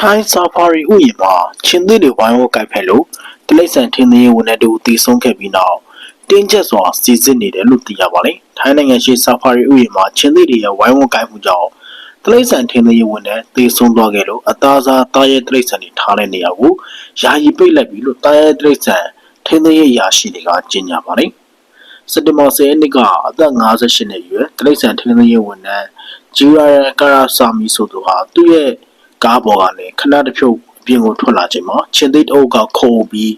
ထိုင်းဆာဖာရီဥယျာဉ်မှာချင်းသစ်တွေဝိုင်းဝန်းကိုက်ဖက်လို့တိရစ္ဆာန်ထင်းသင်းဝန်ထမ်းတို့တည်ဆုံးခဲ့ပြီးနောက်တင်းကျပ်စွာစီစစ်နေတယ်လို့သိရပါတယ်။ထိုင်းနိုင်ငံရှိဆာဖာရီဥယျာဉ်မှာချင်းသစ်တွေရဲ့ဝိုင်းဝန်းကိုက်မှုကြောင့်တိရစ္ဆာန်ထင်းသင်းဝန်ထမ်းတည်ဆုံးသွားခဲ့လို့အသားစားတာရဲတိရစ္ဆာန်တွေထားတဲ့နေရာကိုယာယီပိတ်လိုက်ပြီးလို့တာရဲတိရစ္ဆာန်ထင်းသင်းရဲ့ယာရှိတွေကကြေညာပါတယ်။စက်တင်ဘာ10ရက်နေ့ကအသက်58နှစ်အရွယ်တိရစ္ဆာန်ထင်းသင်းရေးဝန်ထမ်းဂျူရာကာရာဆာမီဆိုသူဟာသူ့ရဲ့ ကားပေါ်ကနေခဏတစ်ဖြုတ်အပြင်ကိုထွက်လာချိန်မှာချင်းသိတ်အုပ်ကခုံပြီး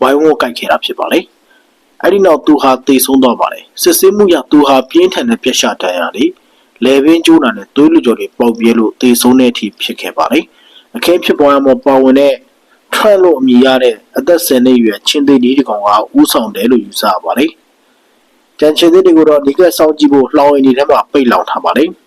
ဝိုင်းဝန်းကိုက်ခဲ့တာဖြစ်ပါလေ။အဲဒီနောက်သူဟာတေဆုံးသွားပါတယ်။စစ်ဆေးမှုရသူဟာပြင်းထန်တဲ့ပြက်ရှဒဏ်ရာတွေလေပင်ကျိုးတာနဲ့သွေးလူကြော်တွေပေါက်ပြဲလို့တေဆုံးတဲ့အထိဖြစ်ခဲ့ပါလေ။အခင်းဖြစ်ပွားမှာပါဝင်တဲ့ထရန့်လို့အမည်ရတဲ့အသက်10နှစ်အရွယ်ချင်းသိတ်ဒီဒီကောင်ကဥဆောင်တယ်လို့ယူဆရပါတယ်။ကြံချင်တဲ့တွေကိုတော့ဒီကက်စောင့်ကြည့်ဖို့လှောင်ရင်ဒီထဲမှာပိတ်လောင်ထားပါတယ်။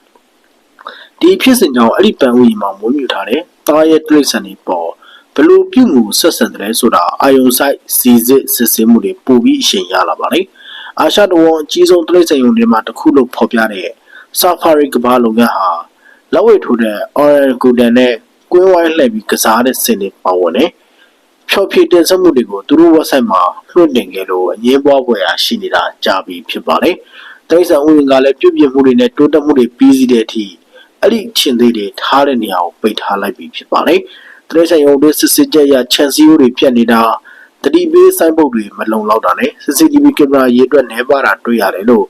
ဒီဖြစ်စဉ်ကြောင့်အဲ့ဒီပန်ဦးကြီးမှာမွေးမြူထားတဲ့တားရဲ့တိရစ္ဆာန်တွေပေါ်ဘလို့ပြုမှုဆက်ဆံတယ်ဆိုတာအာယုံဆိုင်စီစစ်စစ်ဆေးမှုတွေပိုပြီးအရှင်ရလာပါတယ်။အာရှတဝန်အကြီးဆုံးတိရစ္ဆာန်ယုံတွေမှာတစ်ခုလို့ဖော်ပြတဲ့ဆာဖာရီကဘာလုပ်ငန်းဟာလက်ဝဲထိုးတဲ့ Orange Golden နဲ့ကွင်းဝိုင်းလှည့်ပြီးကစားတဲ့စင်တွေပါဝင်တယ်။ဖြောဖြေတင်ဆက်မှုတွေကိုသူတို့ website မှာလွှင့်တင်ခဲ့လို့အငင်းပွားဖွယ်ရာရှိနေတာကြာပြီဖြစ်ပါတယ်။တိရစ္ဆာန်ဥယျာဉ်ကလည်းပြုပြင်မှုတွေနဲ့တိုးတက်မှုတွေပြီးစီးတဲ့အထိ အဲ့ဒီချင်းသေးတွေထားတဲ့နေရာကိုပိတ်ထားလိုက်ပြီဖြစ်ပါတယ်။တိရစ္ဆာန်ရုံတွေစစ်စစ်ကြက်ရခြံစည်းရိုးတွေပြတ်နေတာတတိပေးစိုင်းပုတ်တွေမလုံလောက်တာနဲ့ CCTV ကင်မရာရေးအတွက်နှဲပါတာတွေ့ရတယ်လို့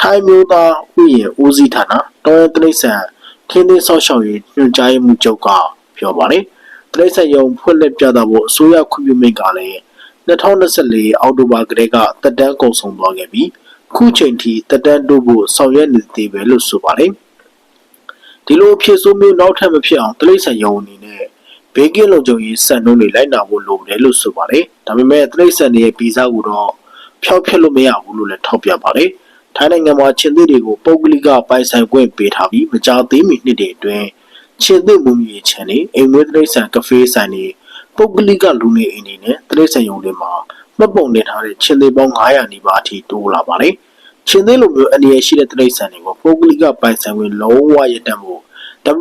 ထိုင်းမျိုးသားဥယျာဉ်ဦးစီးဌာနတော်ရတိရစ္ဆာန်ထင်းထင်းဆောက်ရှောက်ရေးညွှန်ကြားရေးမှူးချုပ်ကပြောပါတယ်။တိရစ္ဆာန်ရုံဖွင့်လှစ်ပြသဖို့အစိုးရခွင့်ပြုမိန့်ကလည်း2024အောက်တိုဘာကတည်းကတက်တန်းကုန်ဆုံးသွားခဲ့ပြီးခုချိန်ထိတက်တန်းတိုးဖို့ဆောင်ရွက်နေသေးပဲလို့ဆိုပါတယ်။ ဒီလိုအဖြစ်ဆိုးမျိုးနောက်ထပ်မဖြစ်အောင်တိရစ္ဆာန်ရုံအနေနဲ့ဘေးကင်းလုံခြုံရေးစံနှုန်းတွေလိုက်နာဖို့လိုတယ်လို့ဆိုပါတယ်။ဒါပေမဲ့တိရစ္ဆာန်တွေရဲ့ဗီဇကိုတော့ဖျောက်ဖျက်လို့မရဘူးလို့လည်းထောက်ပြပါတယ်။ထိုင်းနိုင်ငံမှာချင်းသစ်တွေကိုပုဂ္ဂလိကပိုင်ဆိုင်ခွင့်ပေးထားပြီးမကြာသေးမီနှစ်တွေအတွင်းချင်းသစ်မွေးမြူရေးခြံတွေအိမ်မွေးတိရစ္ဆာန်ကဖေးဆိုင်တွေပုဂ္ဂလိကလူနေအိမ်တွေနဲ့တိရစ္ဆာန်ရုံတွေမှာမှတ်ပုံတင်ထားတဲ့ချင်းသစ်ပေါင်း900နီးပါးအထိတိုးလာပါတယ်။ ချင်းသစ်လိုမျိုးအနေရရှိတဲ့တိရစ္ဆာန်တွေကိုပုဂ္ဂလိကပိုင်ဆိုင်ခွင့်လုံးဝရတတ်မှု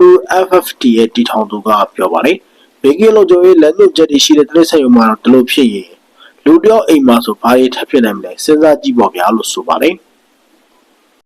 WFFT ရဲ့တည်ထောင်သူကပြောပါတယ်။ဘေကင်းလုံခြုံရေးလက်ညှိုးချက်တွေရှိတဲ့တိရစ္ဆာန်ရုံမှာတော့ဒီလိုဖြစ်ရင်လူတယောက်အိမ်မှာဆိုဘာတွေထပ်ဖြစ်နိုင်မလဲစဉ်းစားကြည့်ပါဗျာလို့ဆိုပါတယ်။